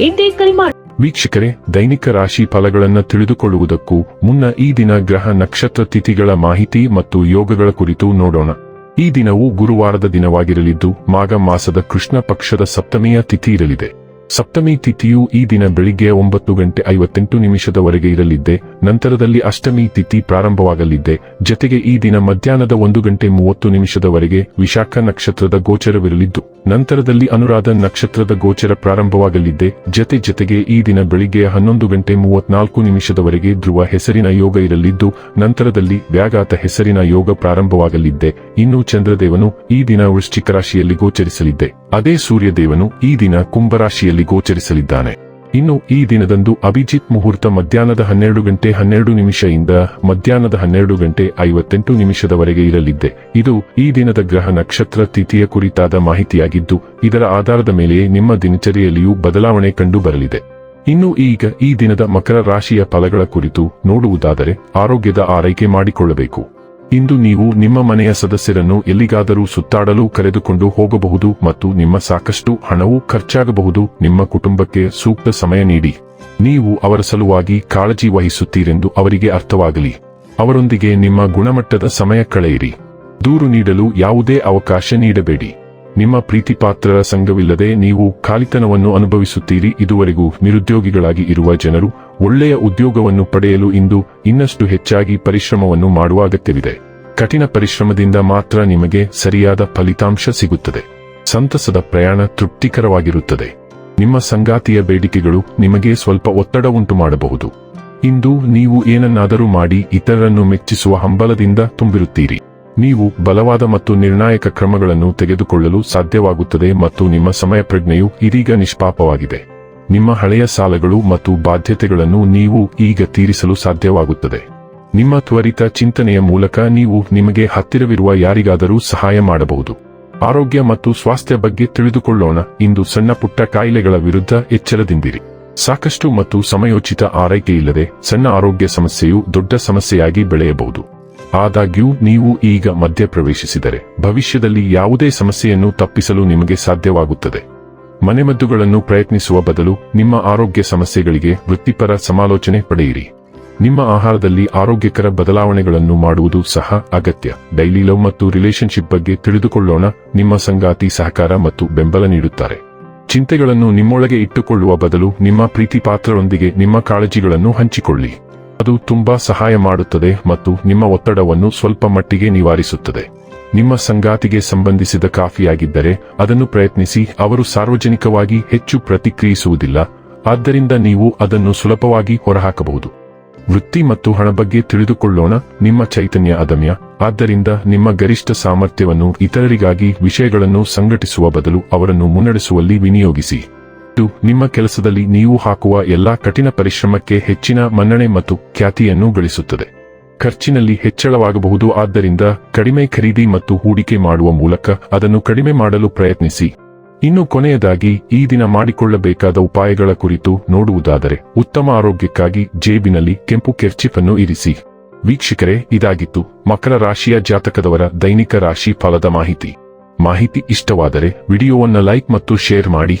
ಎಂದೇ ಕರೆ ಮಾಡಿ ವೀಕ್ಷಕರೇ, ದೈನಿಕ ರಾಶಿ ಫಲಗಳನ್ನು ತಿಳಿದುಕೊಳ್ಳುವುದಕ್ಕೂ ಮುನ್ನ ಈ ದಿನ ಗ್ರಹ ನಕ್ಷತ್ರ ತಿಥಿಗಳ ಮಾಹಿತಿ ಮತ್ತು ಯೋಗಗಳ ಕುರಿತು ನೋಡೋಣ. ಈ ದಿನವು ಗುರುವಾರದ ದಿನವಾಗಿರಲಿದ್ದು, ಮಾಘ ಮಾಸದ ಕೃಷ್ಣ ಪಕ್ಷದ ಸಪ್ತಮಿಯ ತಿಥಿ ಇರಲಿದೆ. ಸಪ್ತಮಿ ತಿಥಿಯು ಈ ದಿನ ಬೆಳಿಗ್ಗೆ ಒಂಬತ್ತು ಗಂಟೆ ಐವತ್ತೆಂಟು ನಿಮಿಷದವರೆಗೆ ಇರಲಿದ್ದೆ, ನಂತರದಲ್ಲಿ ಅಷ್ಟಮಿ ತಿಥಿ ಪ್ರಾರಂಭವಾಗಲಿದ್ದೆ, ಜತೆಗೆ ಈ ದಿನ ಮಧ್ಯಾಹ್ನದ ಒಂದು ಗಂಟೆ ಮೂವತ್ತು ನಿಮಿಷದವರೆಗೆ ವಿಶಾಖ ನಕ್ಷತ್ರದ ಗೋಚರವಿರಲಿದ್ದು, ನಂತರದಲ್ಲಿ ಅನುರಾಧ ನಕ್ಷತ್ರದ ಗೋಚರ ಪ್ರಾರಂಭವಾಗಲಿದ್ದೆ, ಜತೆ ಜತೆಗೆ ಈ ದಿನ ಬೆಳಿಗ್ಗೆ ಹನ್ನೊಂದು ಗಂಟೆ ಮೂವತ್ನಾಲ್ಕು ನಿಮಿಷದವರೆಗೆ ಧ್ರುವ ಹೆಸರಿನ ಯೋಗ ಇರಲಿದ್ದು, ನಂತರದಲ್ಲಿ ವ್ಯಾಘಾತ ಹೆಸರಿನ ಯೋಗ ಪ್ರಾರಂಭವಾಗಲಿದ್ದೆ, ಇನ್ನು ಚಂದ್ರದೇವನು ಈ ದಿನ ವೃಶ್ಚಿಕ ರಾಶಿಯಲ್ಲಿ ಗೋಚರಿಸಲಿದ್ದೆ, ಅದೇ ಸೂರ್ಯದೇವನು ಈ ದಿನ ಕುಂಭರಾಶಿಯಲ್ಲಿ ಗೋಚರಿಸಲಿದ್ದಾನೆ. ಇನ್ನು ಈ ದಿನದಂದು ಅಭಿಜಿತ್ ಮುಹೂರ್ತ ಮಧ್ಯಾಹ್ನದ ಹನ್ನೆರಡು ಗಂಟೆ ಹನ್ನೆರಡು ನಿಮಿಷದಿಂದ ಮಧ್ಯಾಹ್ನದ ಹನ್ನೆರಡು ಗಂಟೆ ಐವತ್ತೆಂಟು ನಿಮಿಷದವರೆಗೆ ಇರಲಿದ್ದೆ. ಇದು ಈ ದಿನದ ಗ್ರಹ ನಕ್ಷತ್ರ ತಿಥಿಯ ಕುರಿತಾದ ಮಾಹಿತಿಯಾಗಿದ್ದು, ಇದರ ಆಧಾರದ ಮೇಲೆ ನಿಮ್ಮ ದಿನಚರಿಯಲ್ಲಿಯೂ ಬದಲಾವಣೆ ಕಂಡು ಬರಲಿದೆ ಇನ್ನು ಈಗ ಈ ದಿನದ ಮಕರ ರಾಶಿಯ ಫಲಗಳ ಕುರಿತು ನೋಡುವುದಾದರೆ, ಆರೋಗ್ಯದ ಆರೈಕೆ ಮಾಡಿಕೊಳ್ಳಬೇಕು. ಇಂದು ನೀವು ನಿಮ್ಮ ಮನೆಯ ಸದಸ್ಯರನ್ನು ಎಲ್ಲಿಗಾದರೂ ಸುತ್ತಾಡಲು ಕರೆದುಕೊಂಡು ಹೋಗಬಹುದು ಮತ್ತು ನಿಮ್ಮ ಸಾಕಷ್ಟು ಹಣವೂ ಖರ್ಚಾಗಬಹುದು. ನಿಮ್ಮ ಕುಟುಂಬಕ್ಕೆ ಸೂಕ್ತ ಸಮಯ ನೀಡಿ. ನೀವು ಅವರ ಸಲುವಾಗಿ ಕಾಳಜಿ ವಹಿಸುತ್ತೀರೆಂದು ಅವರಿಗೆ ಅರ್ಥವಾಗಲಿ. ಅವರೊಂದಿಗೆ ನಿಮ್ಮ ಗುಣಮಟ್ಟದ ಸಮಯ ಕಳೆಯಿರಿ. ದೂರು ನೀಡಲು ಯಾವುದೇ ಅವಕಾಶ ನೀಡಬೇಡಿ. ನಿಮ್ಮ ಪ್ರೀತಿಪಾತ್ರರ ಸಂಘವಿಲ್ಲದೆ ನೀವು ಖಾಲಿತನವನ್ನು ಅನುಭವಿಸುತ್ತೀರಿ. ಇದುವರೆಗೂ ನಿರುದ್ಯೋಗಿಗಳಾಗಿ ಇರುವ ಜನರು ಒಳ್ಳೆಯ ಉದ್ಯೋಗವನ್ನು ಪಡೆಯಲು ಇಂದು ಇನ್ನಷ್ಟು ಹೆಚ್ಚಾಗಿ ಪರಿಶ್ರಮವನ್ನು ಮಾಡುವ ಅಗತ್ಯವಿದೆ. ಕಠಿಣ ಪರಿಶ್ರಮದಿಂದ ಮಾತ್ರ ನಿಮಗೆ ಸರಿಯಾದ ಫಲಿತಾಂಶ ಸಿಗುತ್ತದೆ. ಸಂತಸದ ಪ್ರಯಾಣ ತೃಪ್ತಿಕರವಾಗಿರುತ್ತದೆ. ನಿಮ್ಮ ಸಂಗಾತಿಯ ಬೇಡಿಕೆಗಳು ನಿಮಗೆ ಸ್ವಲ್ಪ ಒತ್ತಡ ಉಂಟು ಮಾಡಬಹುದು. ಇಂದು ನೀವು ಏನನ್ನಾದರೂ ಮಾಡಿ ಇತರರನ್ನು ಮೆಚ್ಚಿಸುವ ಹಂಬಲದಿಂದ ತುಂಬಿರುತ್ತೀರಿ. ನೀವು ಬಲವಾದ ಮತ್ತು ನಿರ್ಣಾಯಕ ಕ್ರಮಗಳನ್ನು ತೆಗೆದುಕೊಳ್ಳಲು ಸಾಧ್ಯವಾಗುತ್ತದೆ ಮತ್ತು ನಿಮ್ಮ ಸಮಯ ಪ್ರಜ್ಞೆಯು ಇದೀಗ ನಿಷ್ಪಾಪವಾಗಿದೆ. ನಿಮ್ಮ ಹಳೆಯ ಸಾಲಗಳು ಮತ್ತು ಬಾಧ್ಯತೆಗಳನ್ನು ನೀವು ಈಗ ತೀರಿಸಲು ಸಾಧ್ಯವಾಗುತ್ತದೆ. ನಿಮ್ಮ ತ್ವರಿತ ಚಿಂತನೆಯ ಮೂಲಕ ನೀವು ನಿಮಗೆ ಹತ್ತಿರವಿರುವ ಯಾರಿಗಾದರೂ ಸಹಾಯ ಮಾಡಬಹುದು. ಆರೋಗ್ಯ ಮತ್ತು ಸ್ವಾಸ್ಥ್ಯ ಬಗ್ಗೆ ತಿಳಿದುಕೊಳ್ಳೋಣ. ಇಂದು ಸಣ್ಣ ಪುಟ್ಟ ಕಾಯಿಲೆಗಳ ವಿರುದ್ಧ ಎಚ್ಚರದಿಂದಿರಿ. ಸಾಕಷ್ಟು ಮತ್ತು ಸಮಯೋಚಿತ ಆರೈಕೆಯಿಲ್ಲದೆ ಸಣ್ಣ ಆರೋಗ್ಯ ಸಮಸ್ಯೆಯು ದೊಡ್ಡ ಸಮಸ್ಯೆಯಾಗಿ ಬೆಳೆಯಬಹುದು. ಆದಾಗ್ಯೂ, ನೀವು ಈಗ ಮಧ್ಯ ಪ್ರವೇಶಿಸಿದರೆ ಭವಿಷ್ಯದಲ್ಲಿ ಯಾವುದೇ ಸಮಸ್ಯೆಯನ್ನು ತಪ್ಪಿಸಲು ನಿಮಗೆ ಸಾಧ್ಯವಾಗುತ್ತದೆ. ಮನೆಮದ್ದುಗಳನ್ನು ಪ್ರಯತ್ನಿಸುವ ಬದಲು ನಿಮ್ಮ ಆರೋಗ್ಯ ಸಮಸ್ಯೆಗಳಿಗೆ ವೃತ್ತಿಪರ ಸಮಾಲೋಚನೆ ಪಡೆಯಿರಿ. ನಿಮ್ಮ ಆಹಾರದಲ್ಲಿ ಆರೋಗ್ಯಕರ ಬದಲಾವಣೆಗಳನ್ನು ಮಾಡುವುದು ಸಹ ಅಗತ್ಯ. ಡೈಲಿ ಲವ್ ಮತ್ತು ರಿಲೇಶನ್ಶಿಪ್ ಬಗ್ಗೆ ತಿಳಿದುಕೊಳ್ಳೋಣ. ನಿಮ್ಮ ಸಂಗಾತಿ ಸಹಕಾರ ಮತ್ತು ಬೆಂಬಲ ನೀಡುತ್ತಾರೆ. ಚಿಂತೆಗಳನ್ನು ನಿಮ್ಮೊಳಗೆ ಇಟ್ಟುಕೊಳ್ಳುವ ಬದಲು ನಿಮ್ಮ ಪ್ರೀತಿಪಾತ್ರರೊಂದಿಗೆ ನಿಮ್ಮ ಕಾಳಜಿಗಳನ್ನು ಹಂಚಿಕೊಳ್ಳಿ. ಅದು ತುಂಬಾ ಸಹಾಯ ಮಾಡುತ್ತದೆ ಮತ್ತು ನಿಮ್ಮ ಒತ್ತಡವನ್ನು ಸ್ವಲ್ಪ ಮಟ್ಟಿಗೆ ನಿವಾರಿಸುತ್ತದೆ. ನಿಮ್ಮ ಸಂಗಾತಿಗೆ ಸಂಬಂಧಿಸಿದ ಕಾಫಿಯಾಗಿದ್ದರೆ ಅದನ್ನು ಪ್ರಯತ್ನಿಸಿ, ಅವರು ಸಾರ್ವಜನಿಕವಾಗಿ ಹೆಚ್ಚು ಪ್ರತಿಕ್ರಿಯಿಸುವುದಿಲ್ಲ, ಆದ್ದರಿಂದ ನೀವು ಅದನ್ನು ಸುಲಭವಾಗಿ ಹೊರಹಾಕಬಹುದು. ವೃತ್ತಿ ಮತ್ತು ಹಣ ಬಗ್ಗೆ ತಿಳಿದುಕೊಳ್ಳೋಣ, ನಿಮ್ಮ ಚೈತನ್ಯ ಅದಮ್ಯ, ಆದ್ದರಿಂದ ನಿಮ್ಮ ಗರಿಷ್ಠ ಸಾಮರ್ಥ್ಯವನ್ನು ಇತರರಿಗಾಗಿ ವಿಷಯಗಳನ್ನು ಸಂಘಟಿಸುವ ಬದಲು ಅವರನ್ನು ಮುನ್ನಡೆಸುವಲ್ಲಿ ವಿನಿಯೋಗಿಸಿ. ನಿಮ್ಮ ಕೆಲಸದಲ್ಲಿ ನೀವು ಹಾಕುವ ಎಲ್ಲಾ ಕಠಿಣ ಪರಿಶ್ರಮಕ್ಕೆ ಹೆಚ್ಚಿನ ಮನ್ನಣೆ ಮತ್ತು ಖ್ಯಾತಿಯನ್ನು ಗಳಿಸುತ್ತದೆ. ಖರ್ಚಿನಲ್ಲಿ ಹೆಚ್ಚಳವಾಗಬಹುದು, ಆದ್ದರಿಂದ ಕಡಿಮೆ ಖರೀದಿ ಮತ್ತು ಹೂಡಿಕೆ ಮಾಡುವ ಮೂಲಕ ಅದನ್ನು ಕಡಿಮೆ ಮಾಡಲು ಪ್ರಯತ್ನಿಸಿ. ಇನ್ನು ಕೊನೆಯದಾಗಿ, ಈ ದಿನ ಮಾಡಿಕೊಳ್ಳಬೇಕಾದ ಉಪಾಯಗಳ ಕುರಿತು ನೋಡುವುದಾದರೆ, ಉತ್ತಮ ಆರೋಗ್ಯಕ್ಕಾಗಿ ಜೇಬಿನಲ್ಲಿ ಕೆಂಪು ಅನ್ನು ಇರಿಸಿ. ವೀಕ್ಷಕರೇ, ಇದಾಗಿತ್ತು ಮಕರ ರಾಶಿಯ ಜಾತಕದವರ ದೈನಿಕ ರಾಶಿ ಫಲದ ಮಾಹಿತಿ. ಮಾಹಿತಿ ಇಷ್ಟವಾದರೆ, ವಿಡಿಯೋವನ್ನು ಲೈಕ್ ಮತ್ತು ಶೇರ್ ಮಾಡಿ.